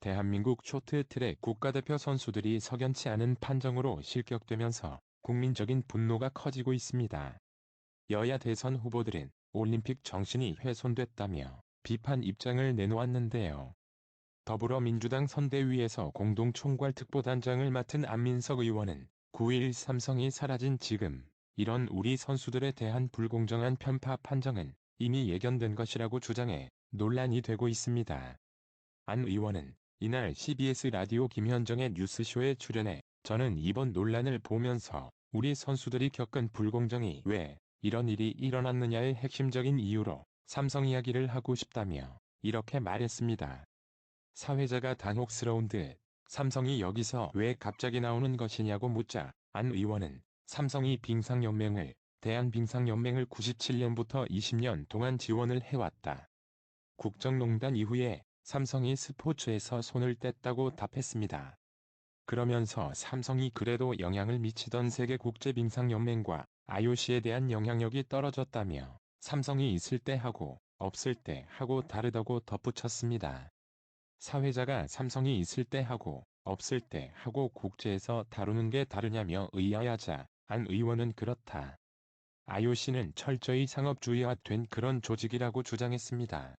대한민국 쇼트트랙 국가대표 선수들이 석연치 않은 판정으로 실격되면서 국민적인 분노가 커지고 있습니다. 여야 대선 후보들은 올림픽 정신이 훼손됐다며 비판 입장을 내놓았는데요. 더불어민주당 선대위에서 공동총괄 특보단장을 맡은 안민석 의원은 9일 삼성이 사라진 지금 이런 우리 선수들에 대한 불공정한 편파 판정은 이미 예견된 것이라고 주장해 논란이 되고 있습니다. 안 의원은 이날 CBS 라디오 김현정의 뉴스쇼에 출연해 저는 이번 논란을 보면서 우리 선수들이 겪은 불공정이 왜 이런 일이 일어났느냐의 핵심적인 이유로 삼성 이야기를 하고 싶다며 이렇게 말했습니다. 사회자가 당혹스러운 듯 삼성이 여기서 왜 갑자기 나오는 것이냐고 묻자 안 의원은 삼성이 빙상연맹을 대한빙상연맹을 97년부터 20년 동안 지원을 해왔다. 국정농단 이후에 삼성이 스포츠에서 손을 뗐다고 답했습니다. 그러면서 삼성이 그래도 영향을 미치던 세계 국제 빙상 연맹과 IOC에 대한 영향력이 떨어졌다며 삼성이 있을 때 하고 없을 때 하고 다르다고 덧붙였습니다. 사회자가 삼성이 있을 때 하고 없을 때 하고 국제에서 다루는 게 다르냐며 의아하자 안 의원은 그렇다. IOC는 철저히 상업주의화된 그런 조직이라고 주장했습니다.